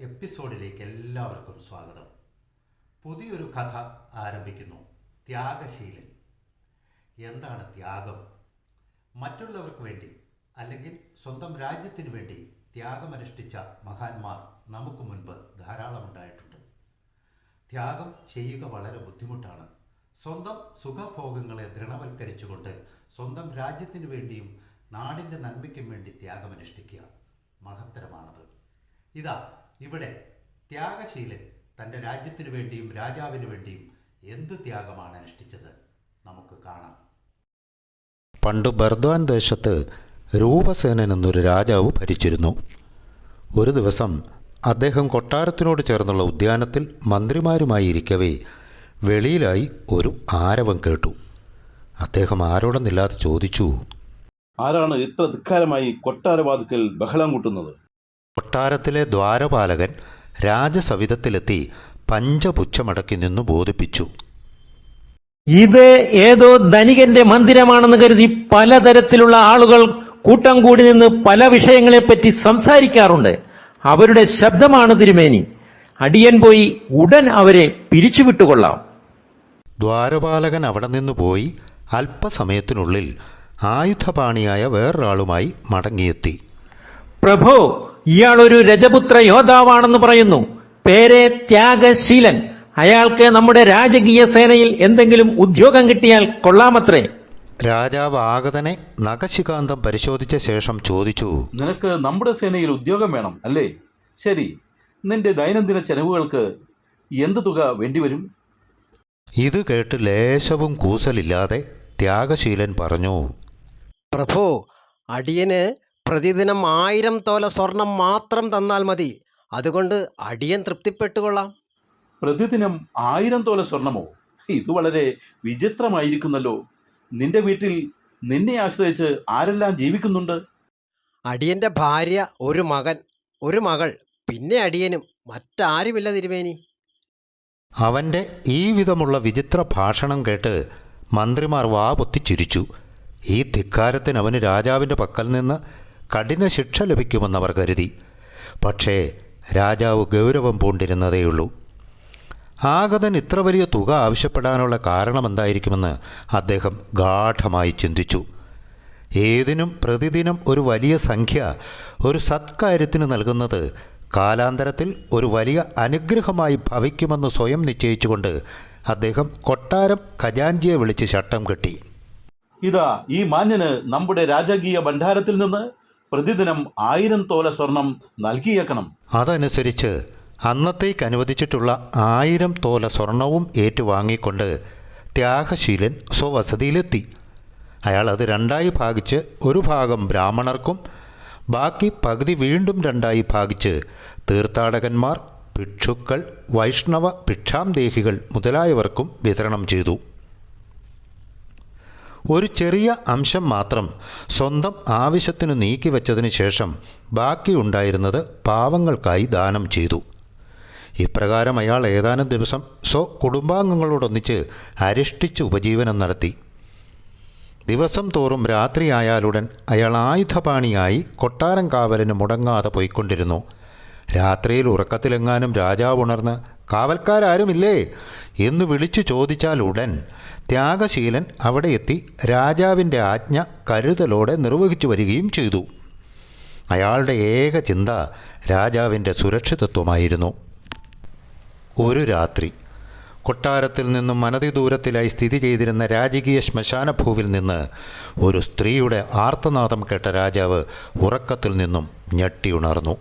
എപ്പിസോഡിലേക്ക് എല്ലാവർക്കും സ്വാഗതം. പുതിയൊരു കഥ ആരംഭിക്കുന്നു. ത്യാഗശീലൻ. എന്താണ് ത്യാഗം? മറ്റുള്ളവർക്ക് വേണ്ടി അല്ലെങ്കിൽ സ്വന്തം രാജ്യത്തിന് വേണ്ടി ത്യാഗമനുഷ്ഠിച്ച മഹാന്മാർ നമുക്ക് മുൻപ് ധാരാളം ഉണ്ടായിട്ടുണ്ട് ത്യാഗം ചെയ്യുക വളരെ ബുദ്ധിമുട്ടാണ്. സ്വന്തം സുഖഭോഗങ്ങളെ ദൃഢവൽക്കരിച്ചുകൊണ്ട് സ്വന്തം രാജ്യത്തിനു വേണ്ടിയും നാടിന്റെ നന്മയ്ക്കും വേണ്ടി ത്യാഗമനുഷ്ഠിക്കുക. ഇതാ ഇവിടെ ത്യാഗശീലൻ തന്റെ രാജ്യത്തിനു വേണ്ടിയും രാജാവിനു വേണ്ടിയും എന്ത് ത്യാഗമാണ് അനുഷ്ഠിച്ചത്? നമുക്ക് കാണാം. പണ്ട് ബർദ്വാൻ ദേശത്ത് രൂപസേനൻ എന്നൊരു രാജാവ് ഭരിച്ചിരുന്നു. ഒരു ദിവസം അദ്ദേഹം കൊട്ടാരത്തിനോട് ചേർന്നുള്ള ഉദ്യാനത്തിൽ മന്ത്രിമാരുമായി ഇരിക്കവേ വെളിയിലായി ഒരു ആരവം കേട്ടു. അദ്ദേഹം ആരോടെന്നില്ലാതെ ചോദിച്ചു. ആരാണ് ഇത്ര ധിക്കാരമായി കൊട്ടാരവാതുക്കൽ ബഹളം കൂട്ടുന്നത്? കൊട്ടാരത്തിലെ ദ്വാരപാലകൻ രാജസവിധത്തിലെത്തി പഞ്ചപുച്ഛമടക്കി നിന്ന് ബോധിപ്പിച്ചു. ഇത് ഏതോ ധനികന്റെ മന്ദിരമാണെന്ന് കരുതി പലതരത്തിലുള്ള ആളുകൾ കൂട്ടം കൂടി നിന്ന് പല വിഷയങ്ങളെപ്പറ്റി സംസാരിക്കാറുണ്ട്. അവരുടെ ശബ്ദമാണ് തിരുമേനി. അടിയൻ പോയി ഉടൻ അവരെ പിരിച്ചുവിട്ടുകൊള്ളാം ദ്വാരപാലകൻ അവിടെ നിന്ന് പോയി അല്പസമയത്തിനുള്ളിൽ ആയുധപാണിയായ വേറൊരാളുമായി മടങ്ങിയെത്തി. പ്രഭോ ഇയാൾ ഒരു രജപുത്ര യോദ്ധാവാണെന്ന് പറയുന്നു. പേരെ ത്യാഗശീലൻ. അയാൾക്ക് നമ്മുടെ രാജകീയ സേനയിൽ എന്തെങ്കിലും ഉദ്യോഗം കിട്ടിയാൽ കൊള്ളാമത്രേ. രാജാവ് ആഗതനെ നഖശികാന്തം പരിശോധിച്ച ശേഷം ചോദിച്ചു. നിനക്ക് നമ്മുടെ സേനയിൽ ഉദ്യോഗം വേണം അല്ലേ? ശരി. നിന്റെ ദൈനംദിന ചെലവുകൾക്ക് എന്ത് തുക വേണ്ടിവരും ഇത് കേട്ട് ലേശവും കൂസലില്ലാതെ ത്യാഗശീലൻ പറഞ്ഞു. പ്രഭോ അടിയന് പ്രതിദിനം ആയിരം തോല സ്വർണം മാത്രം തന്നാൽ മതി. അതുകൊണ്ട് അടിയൻ തൃപ്തിപ്പെട്ടുകൊള്ളാം. പ്രതിദിനം ആയിരം തോല സ്വർണമോ? ഇത് വളരെ വിചിത്രമായിരിക്കുന്നല്ലോ. നിന്റെ വീട്ടിൽ നിന്നെ ആശ്രയിച്ച് ആരെല്ലാം ജീവിക്കുന്നുണ്ട്? അടിയന്റെ ഭാര്യ ഒരു മകൻ ഒരു മകൾ പിന്നെ അടിയനും മറ്റാരുമില്ല തിരുമേനി. അവന്റെ ഈ വിധമുള്ള വിചിത്ര ഭാഷണം കേട്ട് മന്ത്രിമാർ വാ പൊത്തിച്ചിരിച്ചു. ഈ ധിക്കാരത്തിന് അവന് രാജാവിന്റെ പക്കൽ നിന്ന് കഠിന ശിക്ഷ ലഭിക്കുമെന്നവർ കരുതി. പക്ഷേ രാജാവ് ഗൗരവം പൂണ്ടിരുന്നതേയുള്ളൂ. ആഗതൻ ഇത്ര വലിയ തുക ആവശ്യപ്പെടാനുള്ള കാരണമെന്തായിരിക്കുമെന്ന് അദ്ദേഹം ഗാഠമായി ചിന്തിച്ചു. ഏതിനും പ്രതിദിനം ഒരു വലിയ സംഖ്യ ഒരു സത്കാര്യത്തിന് നൽകുന്നത് കാലാന്തരത്തിൽ ഒരു വലിയ അനുഗ്രഹമായി ഭവിക്കുമെന്ന് സ്വയം നിശ്ചയിച്ചുകൊണ്ട് അദ്ദേഹം കൊട്ടാരം ഖജാൻജിയെ വിളിച്ച് ശട്ടം കെട്ടി. ഇതാ ഈ മാന്യന് നമ്മുടെ രാജകീയ ഭണ്ഡാരത്തിൽ നിന്ന് പ്രതിദിനം ആയിരം തോല സ്വർണം നൽകിയേക്കണം. അതനുസരിച്ച് അന്നത്തേക്ക് അനുവദിച്ചിട്ടുള്ള ആയിരം തോല സ്വർണവും ഏറ്റുവാങ്ങിക്കൊണ്ട് ത്യാഗശീലൻ സ്വവസതിയിലെത്തി. അയാൾ അത് രണ്ടായി ഭാഗിച്ച് ഒരു ഭാഗം ബ്രാഹ്മണർക്കും ബാക്കി പകുതി വീണ്ടും രണ്ടായി ഭാഗിച്ച് തീർത്ഥാടകന്മാർ ഭിക്ഷുക്കൾ വൈഷ്ണവ ഭിക്ഷാംദേഹികൾ മുതലായവർക്കും വിതരണം ചെയ്തു. ഒരു ചെറിയ അംശം മാത്രം സ്വന്തം ആവശ്യത്തിനു നീക്കിവെച്ചതിനു ശേഷം ബാക്കിയുണ്ടായിരുന്നത് പാവങ്ങൾക്കായി ദാനം ചെയ്തു. ഇപ്രകാരം അയാൾ ഏതാനും ദിവസം സ്വ കുടുംബാംഗങ്ങളോടൊന്നിച്ച് അരിഷ്ടിച്ച് ഉപജീവനം നടത്തി. ദിവസം തോറും രാത്രിയായാലുടൻ അയാൾ ആയുധപാണിയായി കൊട്ടാരം കാവലിന് മുടങ്ങാതെ പോയിക്കൊണ്ടിരുന്നു. രാത്രിയിൽ ഉറക്കത്തിലെങ്ങാനും രാജാവ് ഉണർന്ന് കാവൽക്കാരാരുമില്ലേ? എന്ന് വിളിച്ചു ചോദിച്ചാൽ ഉടൻ ത്യാഗശീലൻ അവിടെ എത്തി രാജാവിന്റെ ആജ്ഞ കരുതലോടെ നിർവഹിച്ചു വരികയും ചെയ്തു. അയാളുടെ ഏക ചിന്ത രാജാവിന്റെ സുരക്ഷിതത്വമായിരുന്നു. ഒരു രാത്രി കൊട്ടാരത്തിൽ നിന്നും മനതി ദൂരത്തിലായി സ്ഥിതി ചെയ്തിരുന്ന രാജകീയ ശ്മശാനഭൂവിൽ നിന്ന് ഒരു സ്ത്രീയുടെ ആർത്തനാദം കേട്ട രാജാവ് ഉറക്കത്തിൽ നിന്നും ഞെട്ടിയുണർന്നു.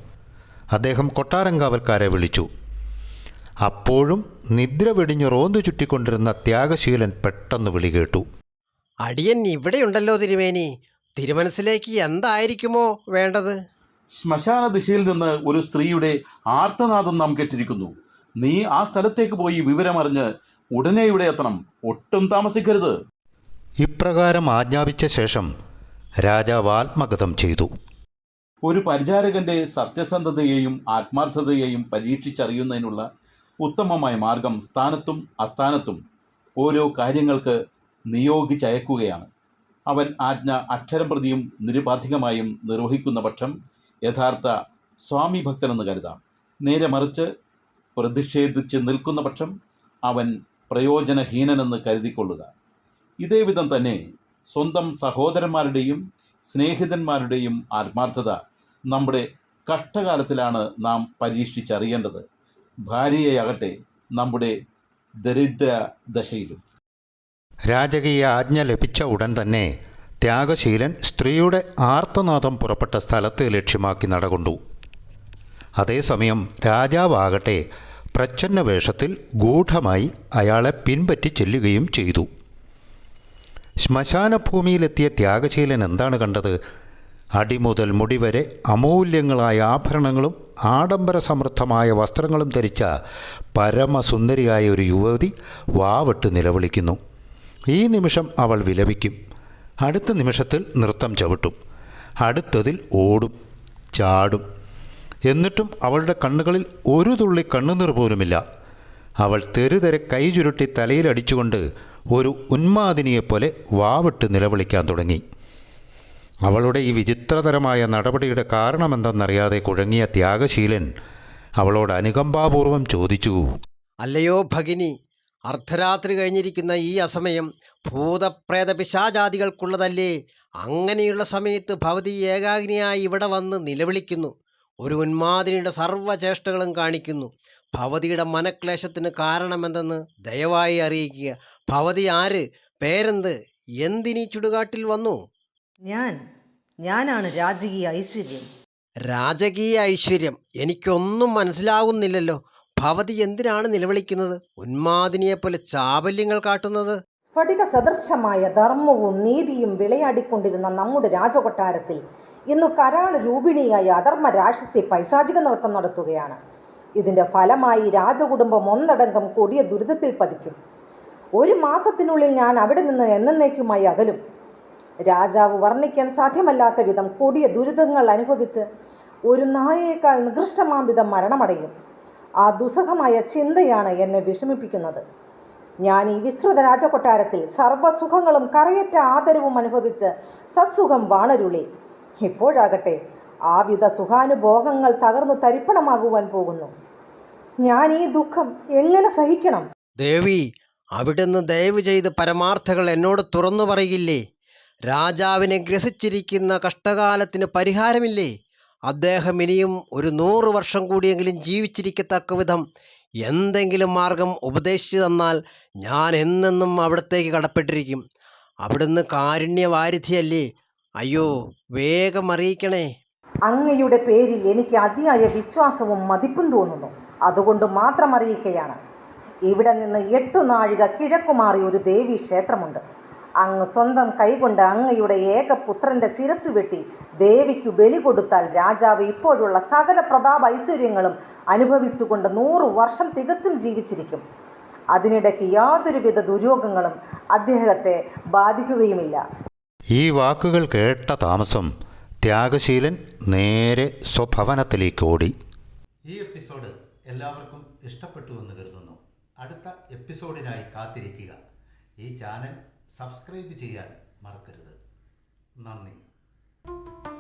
അദ്ദേഹം കൊട്ടാരം കാവൽക്കാരെ വിളിച്ചു. അപ്പോഴും നിദ്ര വെടിഞ്ഞു റോന്തു ചുറ്റിക്കൊണ്ടിരുന്ന ത്യാഗശീലൻ പെട്ടെന്ന് വിളി കേട്ടു. അടിയൻ ഇവിടെയുണ്ടല്ലോ തിരുമേനി. തിരുമനസിലേക്ക് എന്തായിരിക്കുമോ വേണ്ടത്? ശ്മശാന ദിശയിൽ നിന്ന് ഒരു സ്ത്രീയുടെ ആർത്തനാദം നാം കേട്ടിരിക്കുന്നു. നീ ആ സ്ഥലത്തേക്ക് പോയി വിവരമറിഞ്ഞ് ഉടനെ ഇവിടെ എത്തണം. ഒട്ടും താമസിക്കരുത്. ഇപ്രകാരം ആജ്ഞാപിച്ച ശേഷം രാജാവ് ആത്മഗതം ചെയ്തു. ഒരു പരിചാരകന്റെ സത്യസന്ധതയെയും ആത്മാർത്ഥതയെയും പരീക്ഷിച്ചറിയുന്നതിനുള്ള ഉത്തമമായ മാർഗം സ്ഥാനത്തും അസ്ഥാനത്തും ഓരോ കാര്യങ്ങൾക്ക് നിയോഗിച്ചയക്കുകയാണ്. അവൻ ആജ്ഞ അക്ഷരം പ്രതിയും നിരുപാധികമായും നിർവഹിക്കുന്ന പക്ഷം യഥാർത്ഥ സ്വാമി ഭക്തനെന്ന് കരുതാം. നേരെ മറിച്ച് പ്രതിഷേധിച്ച് നിൽക്കുന്ന പക്ഷം അവൻ പ്രയോജനഹീനനെന്ന് കരുതിക്കൊള്ളുക. ഇതേവിധം തന്നെ സ്വന്തം സഹോദരന്മാരുടെയും സ്നേഹിതന്മാരുടെയും ആത്മാർത്ഥത നമ്മുടെ കഷ്ടകാലത്തിലാണ് നാം പരീക്ഷിച്ചറിയേണ്ടത്. ഭാര്യയാകട്ടെ നമ്മുടെ ദരിദ്ര ദശയിലും. രാജകീയ ആജ്ഞ ലഭിച്ച ഉടൻ തന്നെ ത്യാഗശീലൻ സ്ത്രീയുടെ ആർത്തനാദം പുറപ്പെട്ട സ്ഥലത്ത് ലക്ഷ്യമാക്കി നടകൊണ്ടു. അതേസമയം രാജാവാകട്ടെ പ്രച്ഛന്ന വേഷത്തിൽ ഗൂഢമായി അയാളെ പിൻപറ്റി ചെല്ലുകയും ചെയ്തു. ശ്മശാനഭൂമിയിലെത്തിയ ത്യാഗശീലൻ എന്താണ് കണ്ടത്? അടിമുതൽ മുടിവരെ അമൂല്യങ്ങളായ ആഭരണങ്ങളും ആഡംബര സമൃദ്ധമായ വസ്ത്രങ്ങളും ധരിച്ച പരമസുന്ദരിയായ ഒരു യുവതി വാവിട്ട് നിലവിളിക്കുന്നു. ഈ നിമിഷം അവൾ വിലപിക്കും. അടുത്ത നിമിഷത്തിൽ നൃത്തം ചവിട്ടും. അടുത്തതിൽ ഓടും ചാടും. എന്നിട്ടും അവളുടെ കണ്ണുകളിൽ ഒരു തുള്ളി കണ്ണുനീർ പോലുമില്ല. അവൾ തെരുതെരെ കൈ ചുരുട്ടി തലയിലടിച്ചുകൊണ്ട് ഒരു ഉന്മാദിനിയെപ്പോലെ വാവിട്ട് നിലവിളിക്കാൻ തുടങ്ങി. അവളുടെ ഈ വിചിത്രതരമായ നടപടിയുടെ കാരണമെന്തെന്നറിയാതെ കുഴങ്ങിയ ത്യാഗശീലൻ അവളോട് അനുകമ്പാപൂർവം ചോദിച്ചു. അല്ലയോ ഭഗിനി അർദ്ധരാത്രി കഴിഞ്ഞിരിക്കുന്ന ഈ അസമയം ഭൂതപ്രേത പിശാജാതികൾക്കുള്ളതല്ലേ അങ്ങനെയുള്ള സമയത്ത് ഭവതി ഏകാഗ്നിയായി ഇവിടെ വന്ന് നിലവിളിക്കുന്നു. ഒരു ഉന്മാദിനിയുടെ സർവചേഷ്ടകളും കാണിക്കുന്നു. ഭവതിയുടെ മനക്ലേശത്തിന് കാരണമെന്തെന്ന് ദയവായി അറിയിക്കുക. ഭവതി ആര്? പേരെന്ത്? എന്തിനീ ചുടുകാട്ടിൽ വന്നു? ഞാൻ ഞാനാണ് രാജകീയ ഐശ്വര്യം. രാജകീയ ഐശ്വര്യം. എനിക്കൊന്നും മനസ്സിലാകുന്നില്ലല്ലോ ഭവതി എന്തിനാണ് നിലവിളിക്കുന്നത്? ഉന്മാദിനിയെപ്പോലെ ചാബല്യങ്ങൾ കാട്ടുന്നത്? സ്ഫടിക സദൃശമായ ധർമ്മവും നീതിയും വിളയാടിക്കൊണ്ടിരുന്ന നമ്മുടെ രാജകൊട്ടാരത്തിൽ ഇന്ന് കരാള രൂപിണിയായ അധർമ്മ രാക്ഷസി പൈശാചിക നൃത്തം നടത്തുകയാണ്. ഇതിന്റെ ഫലമായി രാജകുടുംബം ഒന്നടങ്കം കൊടിയ ദുരിതത്തിൽ പതിക്കും. ഒരു മാസത്തിനുള്ളിൽ ഞാൻ അവിടെ നിന്ന് എന്നേക്കുമായി അകലും. രാജാവ് വർണിക്കാൻ സാധ്യമല്ലാത്ത വിധം കൊടിയ ദുരിതങ്ങൾ അനുഭവിച്ച് ഒരു നായയേക്കാൾ നികൃഷ്ടമാം വിധം മരണമടയും. ആ ദുസ്സഹമായ ചിന്തയാണ് എന്നെ വിഷമിപ്പിക്കുന്നത്. ഞാൻ ഈ വിസ്തൃത രാജകൊട്ടാരത്തിൽ സർവസുഖങ്ങളും കറയറ്റ ആദരവും അനുഭവിച്ച് സസുഖം വാണരുളി. ഇപ്പോഴാകട്ടെ ആ വിധ സുഖാനുഭോഗങ്ങൾ തകർന്നു തരിപ്പണമാകുവാൻ പോകുന്നു. ഞാൻ ഈ ദുഃഖം എങ്ങനെ സഹിക്കണം? ദേവി അവിടുന്ന് ദയവ് ചെയ്ത് പരമാർത്ഥകൾ എന്നോട് തുറന്നു പറയില്ലേ? രാജാവിനെ ഗ്രസിച്ചിരിക്കുന്ന കഷ്ടകാലത്തിന് പരിഹാരമില്ലേ? അദ്ദേഹം ഇനിയും ഒരു നൂറ് വർഷം കൂടിയെങ്കിലും ജീവിച്ചിരിക്കത്തക്ക വിധം എന്തെങ്കിലും മാർഗം ഉപദേശിച്ചു തന്നാൽ ഞാൻ എന്നെന്നും അവിടത്തേക്ക് കടപ്പെട്ടിരിക്കും. അവിടുന്ന് കാരുണ്യവാരിധിയല്ലേ? അയ്യോ വേഗം അറിയിക്കണേ. അങ്ങയുടെ പേരിൽ എനിക്ക് അതിയായ വിശ്വാസവും മതിപ്പും തോന്നുന്നു. അതുകൊണ്ട് മാത്രം അറിയിക്കുകയാണ് ഇവിടെ നിന്ന് എട്ടു നാഴിക കിഴക്കുമാറി ഒരു ദേവി ക്ഷേത്രമുണ്ട് അങ്ങ് സ്വന്തം കൈകൊണ്ട് അങ്ങയുടെ ഏകപുത്രന്റെ ശിരസ് വെട്ടി ദേവിക്ക് ബലി കൊടുത്താൽ രാജാവ് ഇപ്പോഴുള്ള സകല പ്രതാപ ഐശ്വര്യങ്ങളും അനുഭവിച്ചുകൊണ്ട് നൂറു വർഷം തികച്ചും ജീവിച്ചിരിക്കും. അതിനിടയ്ക്ക് യാതൊരുവിധ ദുര്യോഗങ്ങളും അദ്ദേഹത്തെ ബാധിക്കുകയുമില്ല. ഈ വാക്കുകൾ കേട്ട താമസം ത്യാഗശീലൻ നേരെ സ്വഭവനത്തിലേക്ക് ഓടി. ഈ എപ്പിസോഡ് എല്ലാവർക്കും ഇഷ്ടപ്പെട്ടു എന്ന് കരുതുന്നു. അടുത്ത എപ്പിസോഡിനായി കാത്തിരിക്കുക. ഈ ചാനൽ സബ്സ്ക്രൈബ് ചെയ്യാൻ മറക്കരുത്. നന്ദി.